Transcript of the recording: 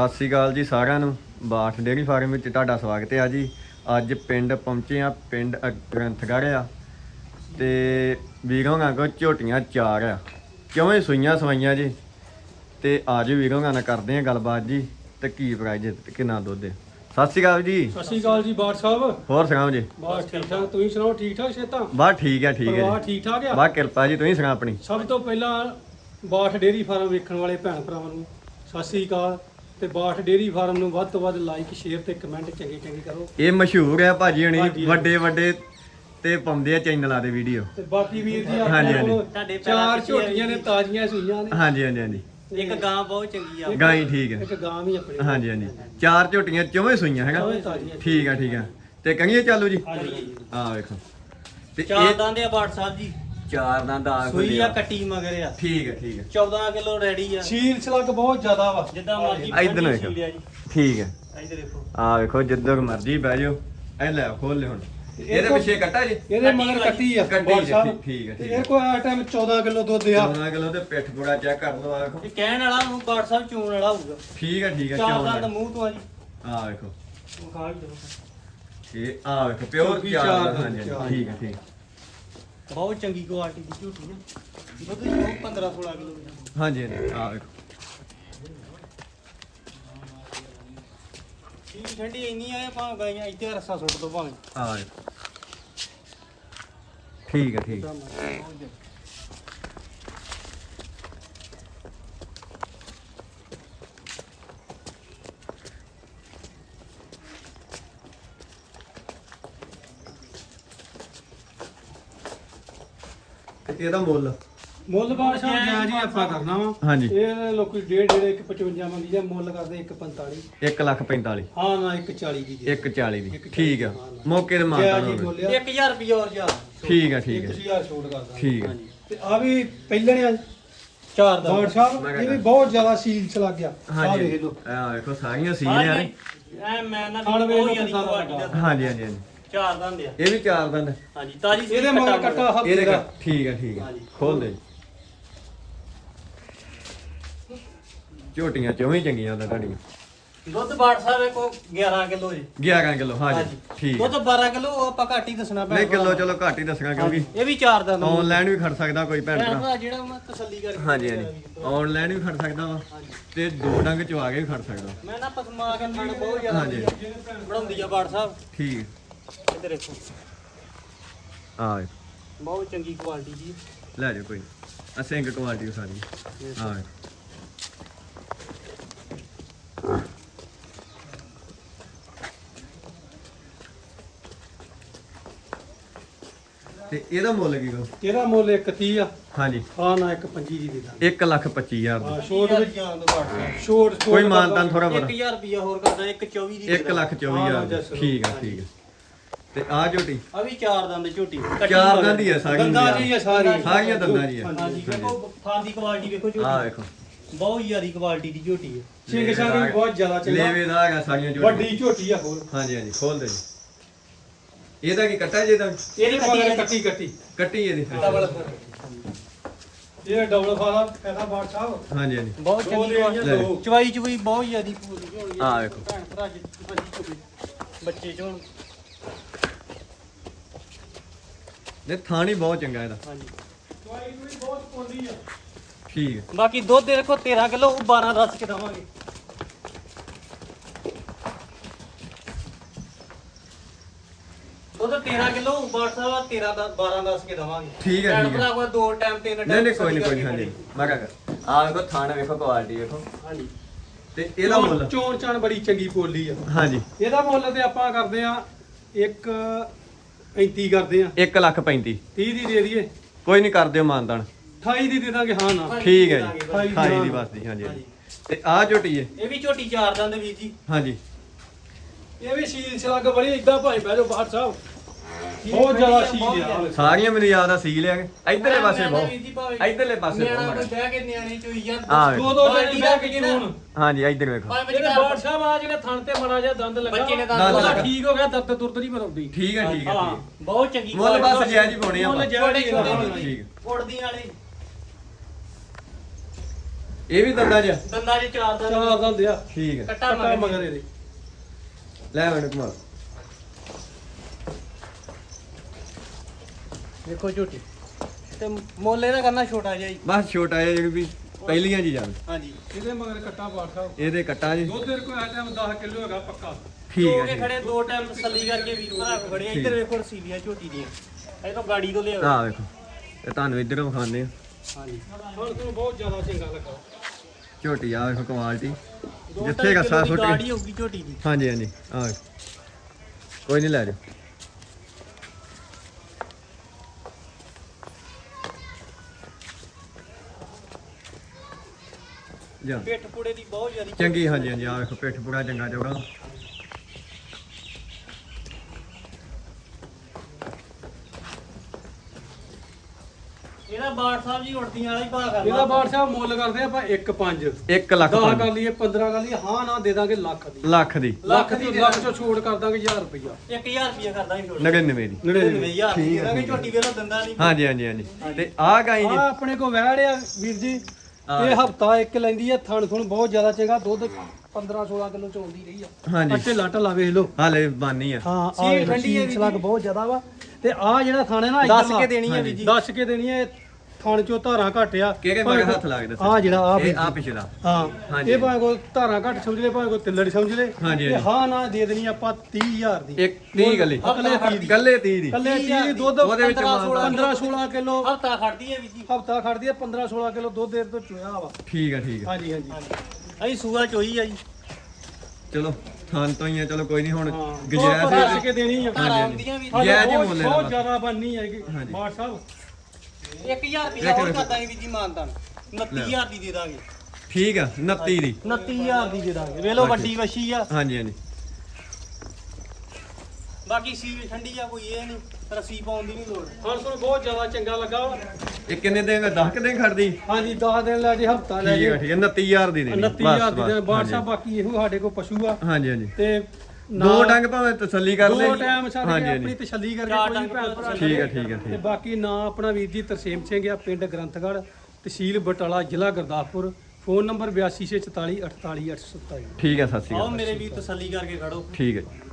ਸਤਿ ਸ਼੍ਰੀ ਅਕਾਲ ਜੀ ਸਾਰਿਆਂ ਨੂੰ। ਬਾਠ ਡੇਅਰੀ ਫਾਰਮ ਵਿੱਚ ਤੁਹਾਡਾ ਸਵਾਗਤ ਹੈ ਜੀ। ਅੱਜ ਪਿੰਡ ਪਹੁੰਚੇ ਆ ਪਿੰਡ ਗ੍ਰੰਥਗੜ੍ਹ ਆ। ਤੇ ਵੀਰੋਂ ਕੋ ਝੋਟੀਆਂ ਚਾਰ ਆ। ਕਿਉਂ ਸੂਈਆਂ ਸਵਾਈਆਂ ਜੀ? ਤੇ ਅੱਜ ਵੀਰੋਂ ਨਾਲ ਕਰਦੇ ਆ ਗੱਲਬਾਤ ਜੀ। ਤੇ ਕੀ ਪ੍ਰਾਈਜ਼ ਤੇ ਕਿੰਨਾ ਦੁੱਧ ਹੈ? ਸਤਿ ਸ਼੍ਰੀ ਅਕਾਲ ਜੀ। ਸਤਿ ਸ਼੍ਰੀ ਅਕਾਲ ਜੀ ਬਾਟ ਸਾਹਿਬ। ਹੋਰ ਸੁਣਾਓ ਜੀ। ਬਸ ਠੀਕ ਠਾਕ ਤੁਸੀਂ ਸੁਣਾਓ ਠੀਕ ਠਾਕ ਛੇਤਾ ਬਸ ਠੀਕ ਹੈ ਠੀਕ ਜੀ। ਆ? ਬਸ ਕਿਰਪਾ ਜੀ ਤੁਸੀਂ ਸੁਣਾ ਆਪਣੀ। ਸਭ ਤੋਂ ਪਹਿਲਾਂ ਬਾਠ ਡੇਰੀ ਫਾਰਮ ਵੇਖਣ ਵਾਲੇ ਭੈਣ ਭਰਾਵਾਂ ਨੂੰ ਸਤਿ ਸ਼੍ਰੀ ਅਕਾਲ। ਤੇ ਬਾਠ ਡੇਰੀ ਫਾਰਮ ਨੂੰ ਵੱਧ ਤੋਂ ਵੱਧ ਲਾਈਕ ਸ਼ੇਅਰ ਤੇ ਕਮੈਂਟ ਚੰਗੇ ਚੰਗੇ ਕਰੋ। ਇਹ ਮਸ਼ਹੂਰ ਹੈ ਭਾਜੀ ਹਣੀ ਹਾਂਜੀ। ਵੱਡੇ ਵੱਡੇ ਤੇ ਪਾਉਂਦੇ ਆ ਚੈਨਲਾਂ ਦੇ ਵੀਡੀਓ ਤੇ ਬਾਕੀ ਵੀਰ ਜੀ ਹਾਂਜੀ, ਆਪਣੇ ਹਾਂਜੀ। ਕੋਲ ਤੁਹਾਡੇ ਪੈਰਾਂ ਚਾਰ ਝੋਟੀਆਂ ਨੇ ਤਾਜ਼ੀਆਂ ਸੂਈਆਂ ਨੇ। ਹਾਂਜੀ ਹਾਂਜੀ ਹਾਂਜੀ। ਇੱਕ ਗਾਂ ਬਹੁਤ ਚੰਗੀ ਆ। ਗਾਂ ਹੀ ਠੀਕ ਹੈ। ਇੱਕ ਗਾਂ ਵੀ ਆਪਣੇ ਕੋਲ। ਹਾਂਜੀ ਹਾਂਜੀ। ਚਾਰ ਝੋਟੀਆਂ ਚੌਵੇਂ ਸੂਈਆਂ ਹੈਗਾ। ਤਾਜ਼ੀਆਂ। ਠੀਕ ਆ ਠੀਕ ਆ। ਤੇ ਕਰੀਏ ਚਾਲੂ ਜੀ? ਹਾਂਜੀ ਆ ਵੇਖੋ। ਤੇ ਚਾਰ ਇਹ ਦਾਂ ਦੇ ਬਾਟ ਸਾਹਿਬ ਜੀ। ਚਾਰ ਦਾ ਦਾਗ ਸੂਈ ਆ ਕੱਟੀ ਮਗਰ ਆ। ਠੀਕ ਹੈ ਠੀਕ ਹੈ 14 ਕਿਲੋ ਰੈਡੀ ਆ। ਸੀਲ ਸਲੱਗ ਬਹੁਤ ਜ਼ਿਆਦਾ ਵਾ। ਜਿੱਦਾਂ ਮਰਜ਼ੀ ਇੱਧਰ ਨੂੰ ਵੇਖੋ। ਠੀਕ ਹੈ ਇੱਧਰ ਦੇਖੋ ਆ ਵੇਖੋ ਜਿੱਧਰ ਮਰਜ਼ੀ ਬਹਿ ਜਾਓ। ਇਹ ਲੈ ਖੋਲ ਲੈ ਹੁਣ। ਇਹਦੇ ਪਿੱਛੇ ਕੱਟਾ ਜੀ? ਇਹਦੇ ਮਗਰ ਕੱਟੀ ਆ। ਕੱਟੀ ਜੀ, ਠੀਕ ਹੈ, ਠੀਕ ਹੈ। ਇਹ ਕੋਈ ਆ। ਟਾਈਮ 14 ਕਿਲੋ ਦੁੱਧ ਆ। 14 ਕਿਲੋ ਤੇ ਪਿੱਠ ਪੂੜਾ ਚੈੱਕ ਕਰ ਲਓ ਆ ਵੇਖੋ। ਇਹ ਕਹਿਣ ਵਾਲਾ ਨੂੰ ਬਾਟ ਸਾਹਿਬ ਚੂਣ ਵਾਲਾ ਹੋਊਗਾ। ਠੀਕ ਹੈ ਠੀਕ ਹੈ ਚਾਰ ਚੌਂ ਦੰਦ ਮੂੰਹ ਤੋਂ ਆ ਜੀ। ਆ ਵੇਖੋ। ਵਿਖਾ ਵੀ ਦਿਓ। ਇਹ ਆ ਵੇਖੋ ਪਿਓਰ ਚਾਰ। ਹਾਂਜੀ, ਠੀਕ ਹੈ ਠੀਕ ਹੈ। ਬਹੁਤ ਚੰਗੀ ਕੁਆਲਿਟੀ ਦੀ ਝੂਠੀ ਆ ਦੁੱਧ ਜੀ ਉਹ 15 16 ਕਿਲੋ ਦਾ ਹਾਂਜੀ ਹਾਂਜੀ। ਆ ਵੇਖੋ। ਠੀਕ ਠੰਡੀ ਇੰਨੀ ਆ ਭਾਂ ਗਾਈਆਂ ਇੱਥੇ ਰੱਸਾ ਸੁੱਟ ਦੋ ਆ ਵੇਖੋ। ਠੀਕ ਹੈ ਠੀਕ ਹੈ। ਇਹਦਾ ਮੁੱਲ। ਮੁੱਲ ਬਾਟ ਸਾਹਿਬ ਜਾਇਜ਼ ਜੀ ਆਪਾਂ ਕਰਨਾ ਵਾ। ਹਾਂਜੀ। ਇਹ ਲੋਕੀ ਡੇਢ ਜਿਹੜੇ 155 ਮੰਗੀ ਜਾਂ ਮੁੱਲ ਕਰਦੇ 145 1 ਲੱਖ 45 ਹਾਂ ਨਾ 140 ਦੀ ਦੇ 140 ਦੀ। ਠੀਕ ਆ। ਮੌਕੇ ਤੇ ਮਾਰਦਾ ਜਾਇਜ਼ ਹੀ ਹੋਵੇ ਬੋਲਿਆ। 1000 ਰੁਪਏ ਹੋਰ ਜਾ। ਠੀਕ ਹੈ ਠੀਕ ਹੈ 1000 ਛੋਟ ਕਰਦਾ ਠੀਕ ਹੈ ਹਾਂਜੀ। ਤੇ ਆ ਵੀ ਪਹਿਲੇ ਨੇ ਚਾਰ ਦਾ। ਬਾਟ ਸਾਹਿਬ ਮੈਂ ਇਹ ਵੀ ਕਹਿੰਦਾ। ਬਹੁਤ ਜ਼ਿਆਦਾ ਸੀਲ ਚ ਲੱਗ ਗਿਆ। ਆ ਹਾਂਜੀ। ਵੇਖ ਲਓ। ਆ ਵੇਖੋ ਸਾਰੀਆਂ ਸੀਲ ਆ ਨੇ ਐ ਮੈਂ ਨਾ ਖਾਣ ਵੇਲੇ ਬਹੁਤ ਜ਼ਿਆਦੀ ਨੂੰ ਕੁਆਲਿਟੀ ਦਾ ਹਾਂਜੀ ਹਾਂਜੀ ਹਾਂਜੀ। ਚਾਰ ਦੰਦ ਆ। ਇਹ ਵੀ ਚਾਰ ਦੰਦ। ਹਾਂਜੀ ਤਾਜੀ ਸੂਈ ਇਹਦੇ ਮਗਰ ਕੱਟਾ ਹੱਥ ਇਹਦੇ ਦਾ ਕਰ ਠੀਕ ਹੈ ਠੀਕ ਹੈ ਹਾਂਜੀ। ਖੋਲ ਦੇ। ਝੋਟੀਆਂ ਚੌਵੇਂ ਚੰਗੀਆਂ ਦਾ ਤੁਹਾਡੀਆਂ। ਦੁੱਧ ਬਾੜ ਸਾਹਿਬ ਕੋ 11 ਕਿਲੋ ਜੀ। 11 ਕਿਲੋ ਹਾਂਜੀ ਠੀਕ ਦੁੱਧ 12 ਕਿਲੋ ਉਹ ਆਪਾਂ ਘੱਟ ਹੀ ਦੱਸਣਾ ਨਹੀਂ ਕਿਲੋ ਚਲੋ ਘੱਟ ਹੀ ਦੱਸਣਾ ਕਿਉਂਕਿ ਇਹ ਵੀ ਚਾਰ ਦਾ ਆਨਲਾਈਨ ਵੀ ਖੜ ਸਕਦਾ ਕੋਈ ਭੈਣ ਭੈਣ ਭਰਾ। ਭਰਾ ਜਿਹੜਾ ਉਹਨਾਂ ਤਸੱਲੀ ਕਰਕੇ ਹਾਂਜੀ ਹਾਂਜੀ। ਆਨਲਾਈਨ ਵੀ ਖੜ ਸਕਦਾ ਵਾ। ਤੇ ਦੋ ਡੰਗ ਚ ਆ ਕੇ ਵੀ ਖੜ ਸਕਦਾ। ਮੈਂ ਨਾ ਪਸਮਾ ਕੇ ਖਾਣ ਬਹੁਤ ਜ਼ਿਆਦਾ ਹਾਂਜੀ। ਬਣਾਉਂਦੀ ਆ ਬਾੜ ਸਾਹਿਬ। ਠੀਕ। ਹੈ ਇੱਧਰ ਦੇਖੋ ਆ। ਬਹੁਤ ਚੰਗੀ ਕੁਆਲਿਟੀ ਦੀ ਲੈ ਜਾਓ ਕੋਈ ਆ ਸਿੰਘ ਕੁਆਲਿਟੀ ਸਾਰੀ। ਆ। ਤੇ ਇਹਦਾ ਮੁੱਲ ਕੀ ਕੋ ਇਹਦਾ ਮੁੱਲ 130 ਆ। ਹਾਂਜੀ। ਹਾਂ ਨਾ 125 ਦੀ ਦੇ ਦਾਂਗੇ। 1 ਲੱਖ 25 ਹਜ਼ਾਰ ਹਾਂ ਦਾ ਛੋਟ ਵਿੱਚ ਛੋਟ ਕੋਈ ਮਾਨਤਾਨ ਥੋੜਾ ਬੜਾ 1000 ਰੁਪਏ ਹੋਰ ਕਰਦਾ 124 ਦੀ 1 ਲੱਖ 24 ਹਜ਼ਾਰ। ਠੀਕ ਆ ਠੀਕ ਆ। ਤੇ ਆ ਝੋਟੀ? ਆ ਵੀ ਚਾਰ ਦੰਦ ਝੋਟੀ। ਚਾਰ। ਦੰਦ ਹੀ ਆ ਸਾਰੀਆਂ ਦੰਦਾਂ ਜੀ ਇਹ ਸਾਰੀ। ਸਾਰੀਆਂ ਦੰਦਾਂ ਜੀ ਆ ਹਾਂਜੀ। ਵੇਖੋ ਥਾਂ ਦੀ ਕੁਆਲਿਟੀ ਵੇਖੋ ਆ ਝੋਟੀ ਵੇਖੋ। ਬਹੁਤ ਜ਼ਿਆਦੀ ਕੁਆਲਿਟੀ ਦੀ ਝੋਟੀ ਹੈ ਸਿੰਘ ਸਿੰਘ ਵੀ ਬਹੁਤ ਜ਼ਿਆਦਾ ਚੰਗਾ ਲੇਵੇ ਦਾ ਹੈਗਾ ਸਾਰੀਆਂ ਝੋਟੀਆਂ। ਵੱਡੀ ਝੋਟੀ ਆ ਹੋਰ। ਹਾਂਜੀ ਹਾਂਜੀ ਖੋਲ ਦੇ ਜੀ। ਇਹਦਾ ਕੀ ਕੱਟਾ ਜੇ ਦਾ ਇਹਦੇ ਮਗਰ ਕੱਟੀ ਕੱਟੀ। ਕੱਟੀ ਇਹਦੀ। ਡਬਲ ਇਹ ਡਬਲ ਫਾਦਾ ਫਾਇਦਾ ਬਾਟ ਸਾਹਿਬ। ਹਾਂਜੀ ਹਾਂਜੀ। ਬਹੁਤ ਦੋ ਚੰਗੀ ਦੋ ਚਵਾਈ ਚਵਾਈ ਬਹੁਤ ਜ਼ਿਆਦੀ ਪੂਰੀ ਹੋਣੀ ਆ। ਵੇਖੋ। ਭੈਣ ਭਰਾ ਬੱਚੇ ਚੋਂ ਨੇ ਥਾਣੀ ਬਹੁਤ ਚੰਗਾ ਇਹਦਾ। ਹਾਂਜੀ। ਦਵਾਈ ਵੀ ਬਹੁਤ ਪੋਲੀ ਆ। ਠੀਕ ਹੈ। ਬਾਕੀ ਦੁੱਧ ਦੇ ਦੇਖੋ 13 ਕਿਲੋ ਉਹ 12 ਦੱਸ ਕੇ ਦਵਾਂਗੇ। ਦੁੱਧ 13 ਕਿਲੋ WhatsApp 13 ਦਾ 12 ਦੱਸ ਕੇ ਦਵਾਂਗੇ। ਠੀਕ ਹੈ, ਠੀਕ ਹੈ। ਦੋ ਟਾਈਮ ਤਿੰਨ ਨਹੀਂ ਟਾਈਮ ਨਹੀਂ ਕੋਈ ਨਹੀਂ ਕੋਈ ਹਾਂਜੀ। ਮੈਂ ਕਹਾਂ ਆ ਵੇਖੋ ਥਾਣਾ ਵੇਖੋ ਕੁਆਲਿਟੀ ਵੇਖੋ। ਹਾਂਜੀ। ਤੇ ਇਹਦਾ ਮੁੱਲ? ਚੋਣ ਚਾਣ ਬੜੀ ਚੰਗੀ ਪੋਲੀ ਆ। ਹਾਂਜੀ। ਇਹਦਾ ਮੁੱਲ ਤੇ ਆਪਾਂ ਕਰਦੇ ਆ 1 35 ਕਰਦੇ ਆ। 1 ਲੱਖ 35 30 ਦੀ ਦੇ ਦਈਏ। ਕੋਈ ਨਹੀਂ ਕਰ ਦਿਓ ਮਾਨਦਾਨ। 28 ਦੀ ਦੇ ਦਾਂਗੇ ਹਾਂ ਨਾ। ਠੀਕ ਹੈ ਜੀ। ਹਾਂਜੀ, 28 ਦੀ। ਬਸਦੀ ਹਾਂਜੀ ਹਾਂਜੀ। ਤੇ ਆ ਝੋਟੀ ਹੈ ਇਹ ਵੀ ਝੋਟੀ ਚਾਰ ਦੰਦ ਵੀਰ ਜੀ। ਹਾਂਜੀ। ਇਹ ਵੀ ਸੀਲ ਸਲੱਗ ਬੜੀ ਇਦਾਂ ਭਾਈ ਬਹਿ ਜਾਓ ਬਾਟ ਸਾਹਿਬ। ਬਹੁਤ ਜ਼ਿਆਦਾ ਸੀਲ ਆ ਸਾਰੀਆਂ ਮੈਨੂੰ ਯਾਦ ਆ ਸੀ ਲਿਆ ਇਧਰਲੇ ਪਾਸੇ ਜੀ ਬਹੁਤ ਇਧਰਲੇ ਪਾਸੇ ਨਿਆਣਾ ਕੋਈ ਬਹੁਤ ਬਹਿ ਕੇ ਨਿਆਣੇ ਚੋਈ ਜਾਂ ਆ ਦੋ। ਦੋ ਬਾਲਟੀ ਜਣੇ ਦਾ ਬਹਿ ਕੇ ਚੋਣ ਹਾਂਜੀ ਇਧਰ ਵੇਖੋ। ਜਿਹੜੇ ਬਾਟ ਸਾਹਿਬ ਆ ਜਿਹੜੇ ਥਣ ਤੇ ਮੜਾ ਜਿਹਾ ਦੰਦ ਲੱਗਾ ਬੱਚੇ ਨੇ ਦੰਦ ਦੰਦ ਉਹਦਾ ਲੱਗਾ। ਠੀਕ ਹੋ ਗਿਆ ਦਰਦ ਦੁਰਦ ਨਹੀਂ ਮਰਾਉਂਦੀ ਠੀਕ ਹੈ ਠੀਕ ਹੈ ਹਾਂ। ਠੀਕ ਹੈ। ਬਹੁਤ ਚੰਗੀ ਮੁੱਲ ਬਸ ਜਾਇਜ਼ ਹੀ ਪਾਉਣੇ ਮੁੱਲ ਆਪਾਂ। ਜਾਇਜ਼ ਹੀ ਠੀਕ ਹੈ। ਉੜਦੀ ਵਾਲੇ। ਇਹ ਵੀ ਦੰਦਾਂ 'ਚ ਦੰਦਾਂ 'ਚ ਚਾਰ ਦਾ ਚਾਰ ਦਾ ਦਿਆ ਠੀਕ ਹੈ ਕੱਟਾ ਕੱਟਾ ਮਗਰ ਇਹਦੇ। ਲੈ ਮੈਨੂੰ ਘੁਮਾ। ਦੇਖੋ ਝੋਟੀ ਤੇ ਮੋਲੇ ਦਾ ਕਰਨਾ ਛੋਟਾ ਜਿਹਾ ਜੀ ਬਸ ਛੋਟਾ ਜਿਹਾ ਜਿਹੜੀ ਵੀ ਪਹਿਲੀਆਂ ਜੀ ਜਾਣ ਹਾਂਜੀ। ਇਹਦੇ ਮਗਰ ਕੱਟਾ ਸਾਹਿਬ ਇਹਦੇ ਕੱਟਾਂ ਜੀ। ਦੁੱਧ ਦੇ ਕੋਈ ਆ ਟਾਈਮ 10 ਕਿਲੋ ਹੈਗਾ ਪੱਕਾ। ਠੀਕ ਹੋ ਹੈ ਖੜੇ ਦੋ ਟਾਈਮ ਤਸੱਲੀ ਕਰਕੇ ਵੀਰ ਭਰਾ ਖੜੇ ਆ। ਇੱਧਰ ਵੇਖੋ ਰਸੀਲੀਆਂ ਝੋਟੀ ਦੀਆਂ। ਇਹ ਤਾਂ ਗਾੜੀ ਤੋਂ ਲਿਆ ਆਹ ਵੇਖੋ। ਇਹ ਤੁਹਾਨੂੰ ਇੱਧਰੋਂ ਵਿਖਾਉਂਦੇ ਆ। ਹਾਂਜੀ। ਹੁਣ ਤੁਹਾਨੂੰ ਬਹੁਤ ਜ਼ਿਆਦਾ ਚੰਗਾ ਲੱਗਾ। ਝੋਟੀ ਆ ਵੇਖੋ ਕੁਆਲਿਟੀ ਜਿੱਥੇ ਕਿੱਲੋ ਦੀ ਸੁੱਟ ਗਾੜੀ ਹੋਊਗੀ ਝੋਟੀ ਦੀ। ਹਾਂਜੀ ਹਾਂਜੀ। ਆ ਵੇਖੋ। ਕੋਈ ਨਹੀਂ ਲੈ ਜਾ ਜਾ ਪਿੱਠ ਪੁੜੇ ਦੀ ਬਹੁਤ ਜ਼ਿਆਦਾ ਚੰਗੀ ਹਾਂਜੀ ਹਾਂਜੀ ਆ ਵੇਖੋ ਪਿੱਠ ਪੂਰਾ ਚੰਗਾ ਚੌੜਾ। ਇਹਦਾ ਬਾੜ ਸਾਹਿਬ ਜੀ ਉੜਦੀਆਂ ਵਾਲਾ ਹੀ ਭਾਅ ਕਰਦਾ ਇਹਦਾ ਬਾਠ ਸਾਹਿਬ ਮੁੱਲ ਕਰਦੇ ਆਪਾਂ 1.5 1 ਲੱਖ 10 ਪੰਜ। ਕਰ ਲਈਏ 15 ਕਰ ਲਈਏ ਹਾਂ ਨਾ ਦੇ ਦਾਂਗੇ ਲੱਖ ਦੀ। ਲੱਖ ਦੀ। ਲੱਖ ਦੀ ਲੱਖ ਚੋਂ ਛੋੜ ਕਰ ਦਾਂਗੇ 1000 ਰੁਪਇਆ 1000 ਰੁਪਏ ਕਰਦਾ ਹੀ ਛੋੜ 99 ਦੀ। 99000 ਦੀ ਇਹਦਾ ਝੋਟੀ ਵੇਲਾ ਦੰਦਾ ਨਹੀਂ। ਹਾਂਜੀ ਹਾਂਜੀ ਹਾਂਜੀ। ਤੇ ਆ ਗਾਈ ਆ ਜੀ ਆਪਣੇ ਕੋ ਵਹਿੜ ਆ ਵੀਰ ਜੀ। ਹਾਂ। ਇਹ ਹਫਤਾ ਇੱਕ ਲੈਂਦੀ ਆ ਥਣ ਥਣ ਬਹੁਤ ਜ਼ਿਆਦਾ ਚੰਗਾ ਦੁੱਧ 15 16 ਕਿਲੋ ਚੋਂਦੀ ਰਹੀ ਆ। ਹਾਂਜੀ। ਅੱਟੇ ਲੱਟ ਲਾ ਵੇਖ ਲਓ। ਹਾਲੇ ਬਾਨੀ ਆ। ਹਾਂ ਸੀਲ ਠੰਡੀ ਹੈ ਵੀਰ ਸਲਗ ਬਹੁਤ ਜ਼ਿਆਦਾ ਵਾ। ਤੇ ਆ ਜਿਹੜਾ ਥਾਣੇ ਨਾ ਦੱਸ ਕੇ ਦੇਣੀ ਹੈ ਵੀਰ ਜੀ। ਦੱਸ ਕੇ ਦੇਣੀ ਹੈ ਥਣ ਚੋਂ ਧਾਰਾਂ ਘੱਟ ਆ। ਕਿਹੜੇ ਮਗਰ ਹੱਥ ਲੱਗਦੇ ਆ ਜਿਹੜਾ ਆ ਇਹ ਆ ਪਿਛਲਾ। ਹਾਂ ਹਾਂਜੀ। ਇਹ ਭਾਵੇਂ ਕੋ ਧਾਰਾਂ ਘੱਟ ਸਮਝ ਲੈ ਭਾਵੇਂ ਕੋ ਤਿੱਲੜ ਸਮਝ ਲੈ ਹਾਂਜੀ, ਤੇ ਹਾਂਜੀ। ਹਾਂ ਨਾ ਦੇ ਦੇਣੀ ਆਪਾਂ 30000 ਦੀ। ਇੱਕ 30 ਗੱਲੇ। ਕੱਲੇ 30 ਦੀ। ਕੱਲੇ 30 ਦੀ। ਕੱਲੇ 30 ਦੀ ਦੁੱਧ ਉਹਦੇ ਵਿੱਚ 15 16 ਕਿਲੋ। ਹਫਤਾ ਖੜਦੀ ਹੈ ਵੀਰ ਜੀ। ਹਫਤਾ ਖੜਦੀ ਹੈ 15 16 ਕਿਲੋ ਦੁੱਧ ਦੇਰ ਤੋਂ ਚੋਇਆ ਵਾ। ਠੀਕ ਆ ਠੀਕ ਆ। ਹਾਂਜੀ ਹਾਂਜੀ। ਅਸੀਂ ਸੂਆ ਚੋਈ ਆ ਜੀ। ਚਲੋ ਥਾਂ ਤੋਂ ਹੀ ਆ ਚਲੋ ਕੋਈ ਨਹੀਂ ਹੁਣ ਉਹ ਦੱਸ ਕੇ ਦੇਣੀ ਆ। ਧਾਰਾ ਆਉਂਦੀਆਂ ਵੀ ਹਾਲੇ ਜੈ ਜੀ ਬਹੁਤ-। ਜ਼ਿਆਦਾ ਬੰਨੀ ਹੈਗੀ ਹਾਂਜੀ। ਬਾਠ ਸਾਹਿਬ। 1000 ਰੁਪਏ ਹੋਰ ਕਰਦਾ ਵੀਰ ਜੀ ਮਾਨਤਾਨ 29000 ਦੀ ਦੇ ਦਾਂਗੇ। ਠੀਕ ਆ 29 ਦੀ। 29000 ਦੀ ਦੇ ਦਾਂਗੇ। ਵੇਲੋ ਵੱਡੀ ਵਸ਼ੀ ਆ। ਹਾਂਜੀ ਹਾਂਜੀ। ਬਾਕੀ ਸੀਲ ਠੰਡੀ ਆ ਕੋਈ ਇਹ ਨਹੀਂ ਰਸੀ ਪਾਉਣ ਦੀ ਨਹੀਂ ਲੋੜ। ਹੁਣ ਤੁਹਾਨੂੰ ਬਹੁਤ ਜ਼ਿਆਦਾ ਚੰਗਾ ਲੱਗਾ ਵਾ। ਇਹ ਕਿੰਨੇ ਦੇਗਾ 10 ਕਿ ਦਿਨ ਖੜਦੀ? ਹਾਂਜੀ 10 ਦਿਨ ਲੈ ਜੇ ਹਫਤਾ ਲੈ ਠੀਕ ਜੇ। ਆ ਠੀਕ ਆ 29000 ਦੀ ਦੇਣੀ 29000 ਦੀ ਬਸ, ਦੇ। ਬਸ, ਬਾਠ ਸਾਹਿਬ ਬਾਕੀ ਇਹੋ ਸਾਡੇ ਕੋਲ ਪਸ਼ੂ ਆ। ਹਾਂਜੀ ਹਾਂਜੀ। ਤੇ ਦੋ ਡੰਗ ਭਾਵੇਂ ਤਸੱਲੀ ਕਰ ਲੈ। ਦੋ ਟਾਈਮ ਸਾਡੇ ਆਪਣੀ ਤਸੱਲੀ ਕਰਕੇ ਕੋਈ ਭੈਣ ਭਰਾ ਠੀਕ ਆ ਠੀਕ ਆ ਤੇ ਬਾਕੀ ਨਾਂ ਆਪਣਾ ਵੀਰ ਜੀ ਤਰਸੇਮ ਸਿੰਘ ਆ ਪਿੰਡ ਗ੍ਰੰਥਗੜ੍ਹ ਤਹਿਸੀਲ ਬਟਾਲਾ ਜ਼ਿਲ੍ਹਾ ਗੁਰਦਾਸਪੁਰ। ਫੋਨ ਨੰਬਰ 8244 48 827 ਠੀਕ ਆ ਸਤਿ ਸ਼੍ਰੀ ਆਓ ਅਕਾਲ ਮੇਰੇ ਵੀ ਤਸੱਲੀ ਕਰਕੇ ਖੜੋ। ਠੀਕ ਹੈ